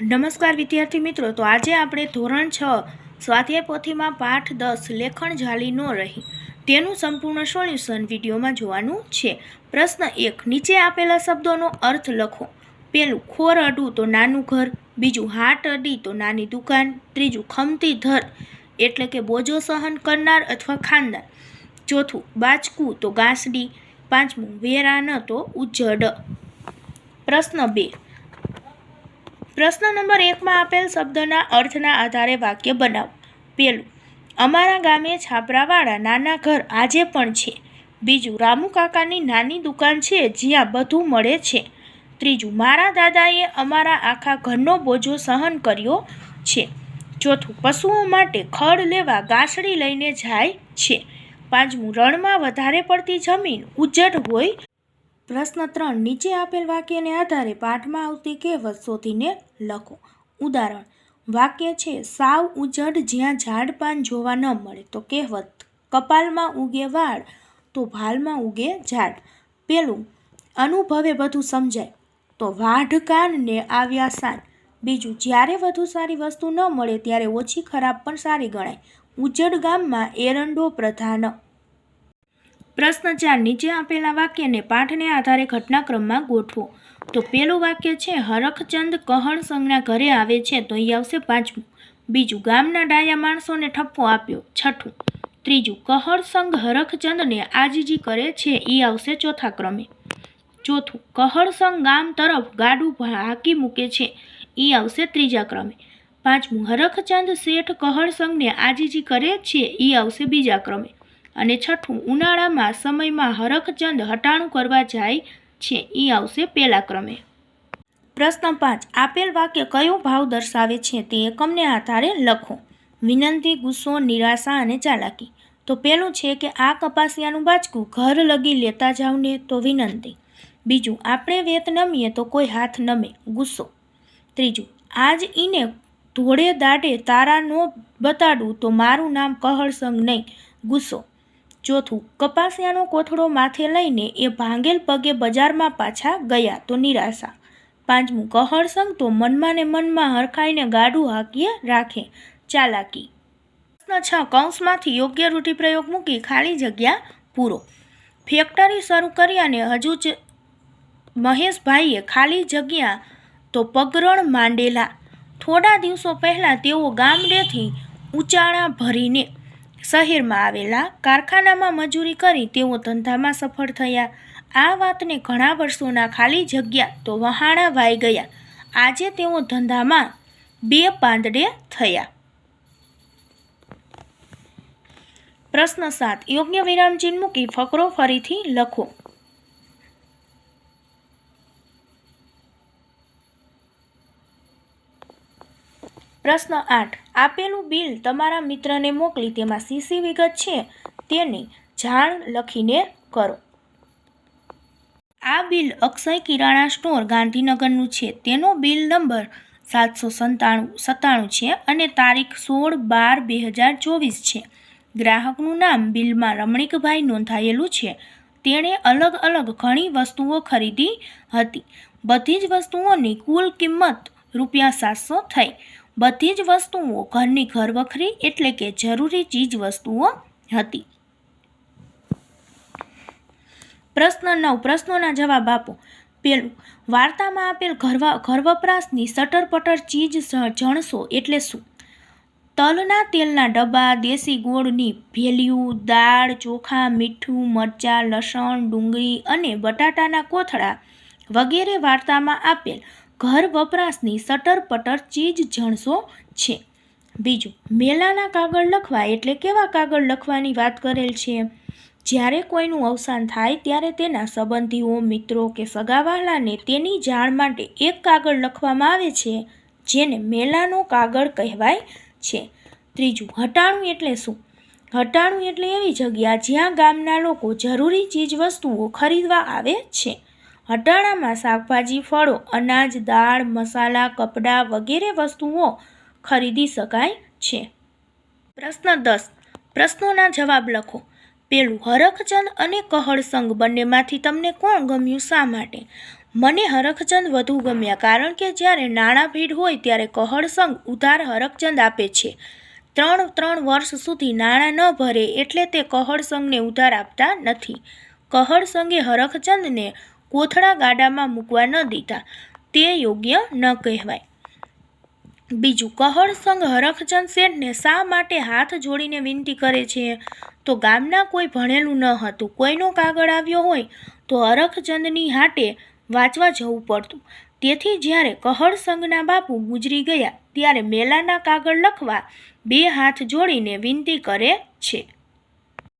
નમસ્કાર વિદ્યાર્થી મિત્રો, તો આજે આપણે ધોરણ છ, સ્વાધ્યાય પોથીમાં પાઠ દસ લેખણ જાલી ન રહી, તેનું સંપૂર્ણ સોલ્યુશન વિડીયોમાં જોવાનું છે. પ્રશ્ન એક, નીચે આપેલા શબ્દોનો અર્થ લખો. પેલું ખોર અડું તો નાનું ઘર, બીજું, હાટ અડી તો નાની દુકાન, ત્રીજું, ખમતી ધર, એટલે કે બોજો સહન કરનાર અથવા ખાનદાર ચોથું બાચકું તો ગાંસડી, પાંચમું, વેરાન તો ઉજ્જડ. પ્રશ્ન બે પ્રશ્ન નંબર એકમાં આપેલ શબ્દના અર્થના આધારે વાક્ય બનાવો. પેલું અમારા ગામે છાપરાવાળા નાના ઘર આજે પણ છે. બીજું, રામુ કાકાની નાની દુકાન છે, જ્યાં બધું મળે છે. ત્રીજું, મારા દાદાએ અમારા આખા ઘરનો બોજો સહન કર્યો છે. ચોથું, પશુઓ માટે ખડ લેવા ગાસડી લઈને જાય છે. પાંચમું, રણમાં વધારે પડતી જમીન ઉજ્જડ હોય પ્રશ્ન ત્રણ, નીચે આપેલ વાક્યને આધારે પાઠમાં આવતી કહેવત શોધીને લખો. ઉદાહરણ, વાક્ય છે, સાવ ઉજડ જ્યાં ઝાડ પાન જોવા ન મળે. તો કહેવત, કપાલમાં ઉગે વાળ, તો ભાલમાં ઉગે ઝાડ. પેલું, અનુભવે બધું સમજાય. તો વાઢ કાનને આવ્યા સાન. બીજું, જ્યારે વધુ સારી વસ્તુ ન મળે, ત્યારે ઓછી ખરાબ પણ સારી ગણાય. ઉજડ ગામમાં એરંડો પ્રધાન પ્રશ્ન ચાર, નીચે આપેલા વાક્યને પાઠને આધારે ઘટનાક્રમમાં ગોઠવો. તો પેલું વાક્ય છે, હરખચંદ કહણ સંજ્ઞા ઘરે આવે છે, તો અહીં આવશે પાંચમું. બીજું, ગામના ડાયા માણસોને ઠપ્પો આપ્યો. છઠ્ઠું, ત્રીજું કહર સંઘ હરખચંદને આજીજી કરે છે, એ આવશે ચોથા ક્રમે. ચોથું કહર સંઘ ગામ તરફ ગાડું હાકી મૂકે છે, એ આવશે ત્રીજા ક્રમે. પાંચમું, હરખચંદ શેઠ કહર સંઘને આજીજી કરે છે, એ આવશે બીજા ક્રમે. અને છઠ્ઠું, ઉનાળામાં સમયમાં હરખચંદ હટાણું કરવા જાય છે. એ આવશે પહેલા ક્રમે. પ્રશ્ન પાંચ, આપેલ વાક્ય કયો ભાવ દર્શાવે છે તે એકમને આધારે લખો. વિનંતી, ગુસ્સો, નિરાશા અને ચાલાકી. તો પેલું છે કે આ કપાસિયાનું બાચકું ઘર લગી લેતા જાવ ને તો વિનંતી. બીજું, આપણે વેત નમીએ તો કોઈ હાથ નમે, ગુસ્સો. ત્રીજું, આજ ઈને ધોળે દાઢે તારા નો બતાડું તો મારું નામ કહળસંગ નહીં, ગુસ્સો. ચોથું, કપાસિયાનો કોથળો માથે લઈને એ ભાંગેલ પગે બજારમાં પાછા ગયા તો નિરાશા. પાંચમું કહળસંગ તો મનમાં ને મનમાં હરખાઈને ગાડું હાકીએ રાખે. ચાલાકી. પ્રશ્ન છ, કૌંસમાંથી યોગ્ય રૂઢિપ્રયોગ મૂકી ખાલી જગ્યા પૂરો. ફેક્ટરી શરૂ કર્યાને હજુ જ મહેશભાઈએ ખાલી જગ્યા તો પગરણ માંડેલા. થોડા દિવસો પહેલાં તેઓ ગામડેથી ઊંચાણા ભરીને શહેરમાં આવેલા કારખાનામાં મજૂરી કરી તેઓ ધંધામાં સફળ થયા. આ વાતને ઘણા વર્ષોના ખાલી જગ્યા તો વહાણા વાઈ ગયા. આજે તેઓ ધંધામાં બે પાંદડે થયા. પ્રશ્ન સાત. યોગ્ય વિરામચિહ્ન મૂકી ફકરો ફરીથી લખો. પ્રશ્ન આઠ. આપેલું બિલ તમારા મિત્રને મોકલી, તેમાં સીસી વિગત છે, તેની જાણ લખીને કરો. આ બિલ અક્ષય કિરાણા સ્ટોર ગાંધીનગરનું છે. તેનો બિલ નંબર સાતસો સંતાણું, સત્તાણું છે અને તારીખ સોળ બાર બે હજાર ચોવીસ છે. ગ્રાહકનું નામ બિલમાં રમણીકભાઈ નોંધાયેલું છે. તેણે અલગ અલગ ઘણી વસ્તુઓ ખરીદી હતી. બધી જ વસ્તુઓની કુલ કિંમત રૂપિયા સાતસો થઈ. બધી જ વસ્તુઓ ઘરની ઘરવખરી એટલે કે જરૂરી ચીજ વસ્તુઓ હતી. પ્રશ્ન નવ પ્રશ્નોના જવાબ આપો. પેલું, વાર્તામાં આપેલ ઘરવા ઘર વપરાશની સટરપટર ચીજ જણશો એટલે શું? તલના તેલના ડબ્બા, દેશી ગોળની ભેલિયું, દાળ, ચોખા, મીઠું, મરચાં, લસણ, ડુંગળી અને બટાટાના કોથળા વગેરે વાર્તામાં આપેલ ઘર વપરાશની સટર પટર ચીજ જણસો છે. બીજું, મેલાના કાગળ લખવા એટલે કેવા કાગળ લખવાની વાત કરેલ છે? જ્યારે કોઈનું અવસાન થાય ત્યારે તેના સંબંધીઓ, મિત્રો કે સગાવહાલાને તેની જાણ માટે એક કાગળ લખવામાં આવે છે, જેને મેલાનો કાગળ કહેવાય છે. ત્રીજું, હટાણું એટલે શું? હટાણું એટલે એવી જગ્યા જ્યાં ગામના લોકો જરૂરી ચીજ વસ્તુઓ ખરીદવા આવે છે. હટાણામાં શાકભાજી, ફળો, અનાજ, દાળ, મસાલા, કપડાં વગેરે વસ્તુઓ ખરીદી શકાય છે. પ્રશ્ન દસ. પ્રશ્નોના જવાબ લખો. પેલું, હરખચંદ અને કહળસંગ બંનેમાંથી તમને કોણ ગમ્યું શા માટે? મને હરખચંદ વધુ ગમ્યા કારણ કે જ્યારે નાણાં ભીડ હોય ત્યારે કહળસંગ ઉધાર હરખચંદ આપે છે. ત્રણ ત્રણ વર્ષ સુધી નાણાં ન ભરે એટલે તે કહળસંગને ઉધાર આપતા નથી. કહળસંગે હરખચંદને કોથળા ગાડામાં મૂકવા ન દીધા. તે યોગ્ય ન કહેવાય. બીજું, કહળ સંઘ હરખચંદ શેઠને શા માટે હાથ જોડીને વિનંતી કરે છે? તો ગામના કોઈ ભણેલું ન હતું, કોઈનો કાગળ આવ્યો હોય તો હરખચંદની હાટે વાંચવા જવું પડતું. તેથી જ્યારે કહળ સંઘના બાપુ ગુજરી ગયા, ત્યારે મેલાના કાગળ લખવા બે હાથ જોડીને વિનંતી કરે છે.